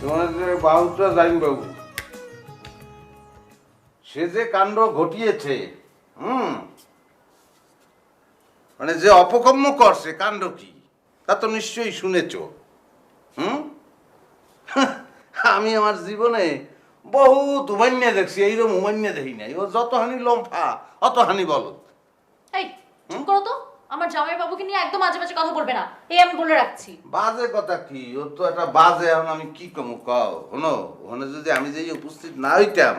তোমাদের সে যে কাণ্ড ঘটিয়েছে, হুম? মানে যে করছে তা তো নিশ্চয়ই শুনেছ, হুম? আমি আমার জীবনে বহুত উমান্যা দেখছি, এইরকম উমান্যা দেখি নাই। ও যত হানি লম্ফা অত হানি বলত এই করো তো। আমার জামাই বাবুকে নিয়ে একদম মাঝে মাঝে কথা বলবে না। এই আমি বলে রাখছি। বাজে কথা কি? ও তো একটা বাজে, এখন আমি কি কমু কও? শোনো, ওখানে যদি আমি যে উপস্থিত না হইতাম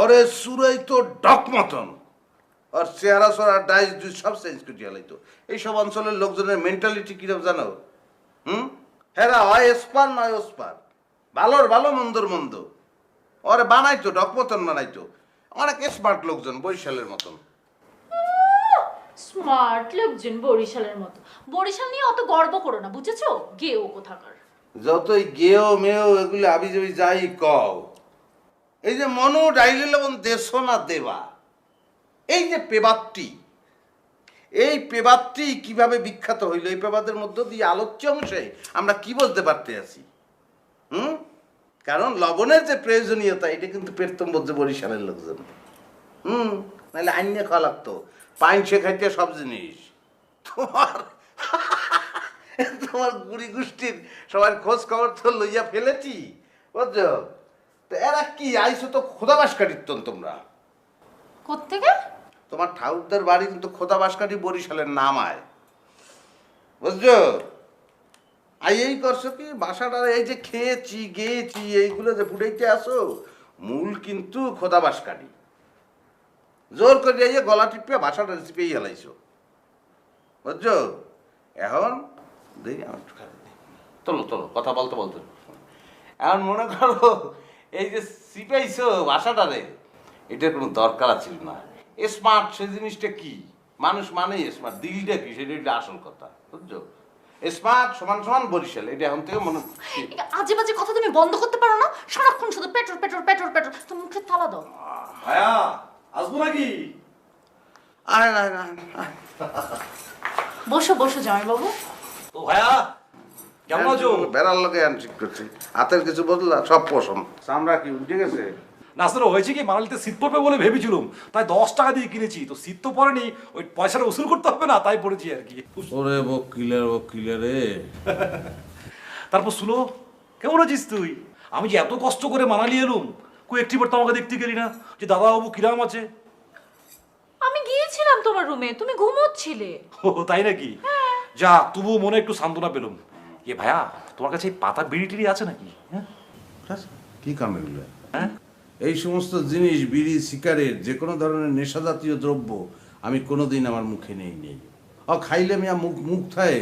ওরে সুরাই তো ডক মতন। ওর চেহারা সরা ডাইস ডুইস সব চেঞ্জ করে দিয়ালাইতো এইসব অঞ্চলের লোকজনের মেন্টালিটি কীরকম জানো? হুম? হেরা হয় এসপার নয় ওসপার। ভালোর ভালো, মন্দর মন্দ। ওরে বানাইতো, ডক মতন বানাইতো। অনেক স্মার্ট লোকজন, বরিশালের মতন। স্মার্ট লোকজন বরিশালের মতো। বরিশাল নিয়ে অত গর্ব করো না, বুঝেছ? গেও কোথাকার। যতই গেও মেও এগুলো আবি যাবি যাই কও। এই যে মনো ডাইলে লবণ দেশ না দেবা। এই যে পেবাতটি, এই পেবাতটি কীভাবে বিখ্যাত হইল, এই পেবাদের মধ্য দিয়ে আলোচ্য অংশে আমরা কি বলতে পারতে আছি? হুম? কারণ লবণের যে প্রয়োজনীয়তা, এটা কিন্তু পেরতম বলছে বরিশালের লোকজন। হুম? নাহলে আইনে খাওয়া লাগতো। পাইন শেখাইতে সব জিনিস। তোমার তোমার গুড়ি গোষ্ঠীর সবার খোঁজ খবর তো লইয়া ফেলেছি বুঝছ? তো এরা কি আইসো তো খোদাবাস কাটিতন তোমরা? কোত্থেকে? তোমার ঠাকুরদার বাড়ি কিন্তু খোদাবাস কাটি বরিশালের নাম আয়। বুঝছ? আই এই করছ কি বাসাটা এই যে খেয়েছি গেয়েছি এইগুলো যে ফুটাইতে আসো মূল কিন্তু খোদাবাস কাটি জোর করে এই যে গলা টিপে বাসাটা চিপেই হেলাইছো। বুঝছ? এখন দেখি আমার একটু। তোলো তোলো কথা বলতে বলতে। এখন মনে করো এই যে সিপাইছো বাসাটারে এটার কোনো দরকার ছিল না? স্মার্ট সে জিনিসটা কি? মানুষ মানেই স্মার্ট দিলটা কি? সেটা হলো আসল কথা বুঝছ? স্মার্ট সমান সমান বরিশাল এটা এখন থেকে মনে আজে বাজে কথা তুমি বন্ধ করতে পারো না? সারাক্ষণ শুধু পেট্রোল পেট্রোল পেট্রোল পেট্রোল। তুমি মুখে তালা দাও। ভাইয়া আসব নাকি? আয় না না বসো বসো জামাই বাবু তো ভাইয়া কেমন আছো? বেড়ার লোকে আন ঠিক করছি। হাতের কিছু বদলা সব পশম। চামড়া কি উঠে গেছে? না আসলে হয়েছে কি? মানালিতে শীত পড়বে বলে ভেবেছিলাম। তাই দশ টাকা দিয়ে কিনেছি। তো শীত তো পড়েনি ওই পয়সাটা উসুল করতে হবে না তাই পড়েছি আর কি। ওরে বকিলের বকিলে তারপর শুনো কেমন আছিস তুই? আমি যে এত কষ্ট করে মানালি এলুম কই একটি বার তো আমাকে দেখতে গেলি না? যে দাদাবাবু কিরাম আছে? আমি গিয়েছিলাম তোমার রুমে তুমি ঘুমোচ্ছিলে। ও তাই নাকি? যা তবুও মনে একটু সান্ত্বনা পেলুম। এ ভাইয়া তোমার কাছে এই পাতা বিড়ি টিড়ি আছে নাকি? হ্যাঁ? কি কাম এগুলো? হ্যাঁ? এই সমস্ত জিনিস বিড়ি সিগারেট যে কোনো ধরনের নেশা জাতীয় দ্রব্য আমি কোনোদিন আমার মুখে নেই নেই। ও খাইলে মিয়া মুখ মুখ থাকে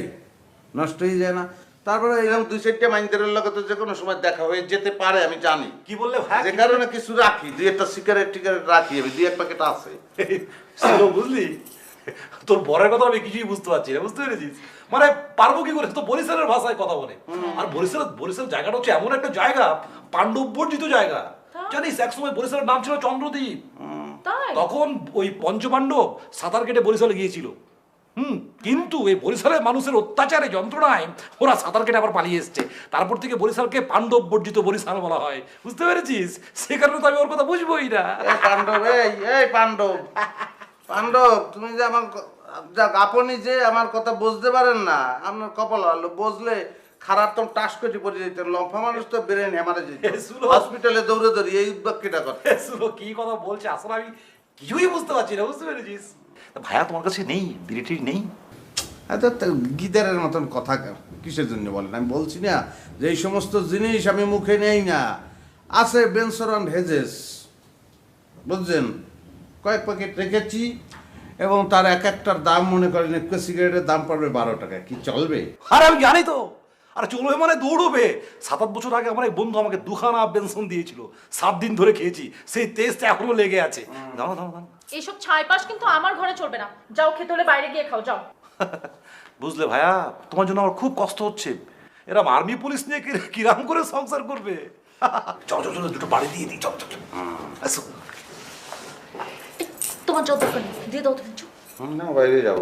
নষ্ট হয়ে যায় না। তারপরে এরকম দুই চারটে মাইন্ডের লগে তো যে কোনো সময় দেখা হয়ে যেতে পারে আমি জানি। কি বললে যে কারণে কিছু রাখি দুই একটা সিগারেট টিগারেট রাখি আমি দুই এক প্যাকেট আছে। বুঝলি? তোর বরের কথা আমি কিছুই বুঝতে পারছি না বুঝতে পেরেছিস? মানে পারব কি করে? তো বরিশালের ভাষায় কথা বলে। আর বরিশাল বরিশাল জায়গাটা হচ্ছে এমন একটা জায়গা পাণ্ডব বর্জিত জায়গা জানিস একসময় বরিশালের নাম ছিল চন্দ্রদ্বীপ। তখন ওই পঞ্চপাণ্ডব সাঁতার কেটে বরিশালে গিয়েছিল। হুম কিন্তু এই বরিশালের মানুষের অত্যাচারে যন্ত্রণায় ওরা সাঁতার কেটে আবার পালিয়ে এসছে। তারপর থেকে বরিশালকে পাণ্ডব বর্জিত বরিশাল বলা হয়। বুঝতে পেরেছিস? সে কারণে তো আমি ওর কথা বুঝবোই না। পাণ্ডব এই এই পাণ্ডব। পাণ্ডব তুমি যে আমার যাক আপনি যে আমার কথা বুঝতে পারেন না আপনার কপাল ভালো। বুঝলে খারাপ তো টাস করে পড়ে যেতেন লম্ফা মানুষ তো বেরেন হেমারে যেত। হসপিটালে দৌড়ে দৌড়ি এই কেটা কথা কি কথা বলছে? আসলে আমি কিছুই বুঝতে পারছি না বুঝতে পেরেছিস? ভাইয়া তোমার কাছে নেই বিরিটি নেই? এত গিদারের মতন কথা কিসের জন্য বলেন? আমি বলছি না যে এই সমস্ত জিনিস আমি মুখে নেই না। আছে বেনসরান হেজেস। বুঝছেন? কয়েক প্যাকেট রেখেছি এবং তার এক একটার দাম মনে করেন একটা সিগারেটের দাম পড়বে বারো টাকা কি চলবে? আর আমি জানি তো। আর চলবে মানে দৌড়বে। সাত আট বছর আগে আমার এক বন্ধু আমাকে দুখানা বেনসন দিয়েছিল। সাত দিন ধরে খেয়েছি। সেই টেস্ট এখনও লেগে আছে। দাঁড়া দাঁড়া দাঁড়া এইসব ছাইপাশ কিন্তু আমার ঘরে চলবে না। যাও খেতে হলে বাইরে গিয়ে খাও যাও। বুঝলে ভাইয়া তোমার জন্য আমার খুব কষ্ট হচ্ছে। এরা আর্মি পুলিশ নিয়ে কি- কিরাম করে সংসার করবে? চল চল চল দুটো বাড়ি দিয়ে দিই চল চল। আসো। তোমার যত দিয়ে দাও তুমি না বাইরে যাব।